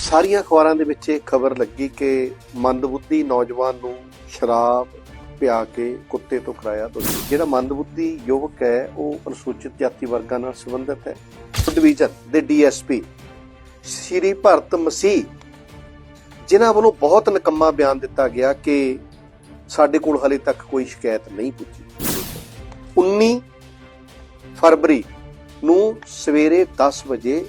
ਸਾਰੀਆਂ ਅਖਬਾਰਾਂ ਦੇ ਵਿੱਚ ਇਹ ਖਬਰ ਲੱਗੀ ਕਿ ਮੰਦਬੁੱਧੀ ਨੌਜਵਾਨ ਨੂੰ ਸ਼ਰਾਬ ਪਿਆ ਕੇ ਕੁੱਤੇ ਤੋਂ ਕਰਾਇਆ ਦੋਸ਼ੀ। ਜਿਹੜਾ ਮੰਦਬੁੱਧੀ ਯੁਵਕ ਹੈ, ਉਹ ਅਨੁਸੂਚਿਤ ਜਾਤੀ ਵਰਗਾਂ ਨਾਲ ਸੰਬੰਧਿਤ ਹੈ। ਡਿਵੀਜ਼ਨ ਦੇ ਡੀਐਸਪੀ ਸ਼੍ਰੀ ਭਰਤ ਮਸੀਹ, ਜਿਨ੍ਹਾਂ ਵੱਲੋਂ ਬਹੁਤ ਨਕੰਮਾ ਬਿਆਨ ਦਿੱਤਾ ਗਿਆ ਕਿ ਸਾਡੇ ਕੋਲ ਹਲੇ ਤੱਕ ਕੋਈ ਸ਼ਿਕਾਇਤ ਨਹੀਂ ਪੁੱਜੀ। 19 ਫਰਵਰੀ ਨੂੰ ਸਵੇਰੇ 10 ਵਜੇ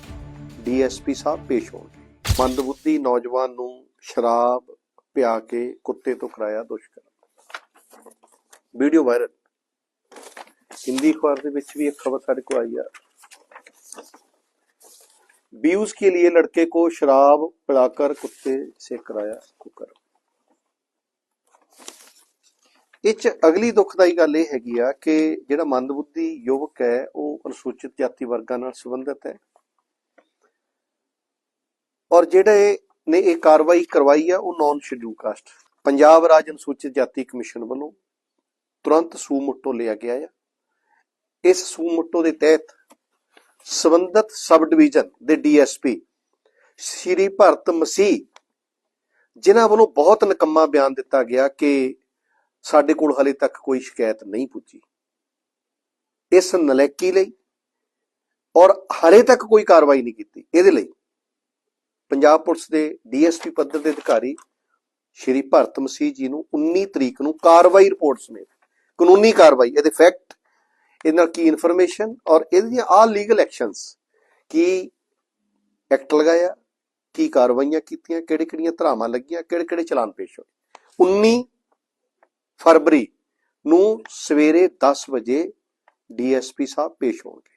ਡੀਐਸਪੀ ਸਾਹਿਬ ਪੇਸ਼ ਹੋਣਗੇ। ਮੰਦਬੁੱਧੀ ਨੌਜਵਾਨ ਨੂੰ ਸ਼ਰਾਬ ਪਿਆ ਕੇ ਕੁੱਤੇ ਤੋਂ ਕਰਾਇਆ ਦੁਸ਼ਕਰਮ ਵੀਡੀਓ ਵਾਇਰਲ ਹਿੰਦੀ ਅਖਬਾਰ ਦੇ ਵਿੱਚ ਵੀ ਇੱਕ ਖਬਰ ਸਾਡੇ ਕੋਲ ਆਈ ਆ व्यूज के लिए लड़के को शराब पिलाकर कुत्ते से कराया कुकर ਇਹ ਚ ਅਗਲੀ ਦੁਖਦਾਈ ਗੱਲ ਇਹ ਹੈਗੀ ਆ ਕਿ ਜਿਹੜਾ ਮੰਦਬੁੱਧੀ ਯੁਵਕ ਹੈ ਉਹ ਅਨੁਸੂਚਿਤ ਜਾਤੀ ਵਰਗਾਂ ਨਾਲ ਸੰਬੰਧਿਤ ਹੈ ਔਰ ਜਿਹੜੇ ਨੇ ਇਹ ਕਾਰਵਾਈ ਕਰਵਾਈ ਆ, ਉਹ ਨਾਨ ਸ਼ਡਿਊਲ ਕਾਸਟ ਪੰਜਾਬ ਰਾਜ ਅਨੁਸੂਚਿਤ ਜਾਤੀ ਕਮਿਸ਼ਨ ਵੱਲੋਂ ਤੁਰੰਤ ਸੂਮੁੱਟੋ ਲਿਆ ਗਿਆ ਆ। ਇਸ ਸੂਮੁੱਟੋ ਦੇ ਤਹਿਤ ਸਬੰਧਤ ਸਬ ਡਿਵੀਜ਼ਨ ਦੇ ਡੀਐਸਪੀ ਸ਼੍ਰੀ ਭਰਤ ਮਸੀਹ, ਜਿਨ੍ਹਾਂ ਵੱਲੋਂ ਬਹੁਤ ਨਕੰਮਾ ਬਿਆਨ ਦਿੱਤਾ ਗਿਆ ਕਿ ਸਾਡੇ ਕੋਲ ਹਲੇ ਤੱਕ ਕੋਈ ਸ਼ਿਕਾਇਤ ਨਹੀਂ ਪੁੱਜੀ। ਇਸ ਨਲੈਕੀ ਲਈ ਔਰ ਹਲੇ ਤੱਕ ਕੋਈ ਕਾਰਵਾਈ ਨਹੀਂ ਕੀਤੀ। ਇਹਦੇ ਲਈ ਪੰਜਾਬ ਪੁਲਿਸ ਦੇ ਡੀਐਸਪੀ ਪੱਧਰ ਦੇ ਅਧਿਕਾਰੀ ਸ਼੍ਰੀ ਭਰਤ ਮਸੀਹ ਜੀ ਨੂੰ 19 ਤਰੀਕ ਨੂੰ ਕਾਰਵਾਈ ਰਿਪੋਰਟ ਸਮੇਤ, ਕਾਨੂੰਨੀ ਕਾਰਵਾਈ, ਇਹਦੇ ਫੈਕਟ ਇਹਦੇ ਨਾਲ ਕੀ ਇਨਫੋਰਮੇਸ਼ਨ ਔਰ ਇਹਦੀਆਂ ਆ ਲੀਗਲ ਐਕਸ਼ਨਸ ਕੀ ਐਕਟ ਲਗਾਇਆ, ਕੀ ਕਾਰਵਾਈਆਂ ਕੀਤੀਆਂ ਕਿਹੜੇ ਕਿਹੜੀਆਂ ਧਰਾਵਾਂ ਲੱਗੀਆਂ ਕਿਹੜੇ ਕਿਹੜੇ ਚਲਾਨ ਪੇਸ਼ ਹੋਏ। 19 ਫਰਵਰੀ ਨੂੰ ਸਵੇਰੇ 10 ਵਜੇ ਡੀਐਸਪੀ ਸਾਹਿਬ ਪੇਸ਼ ਹੋਣਗੇ।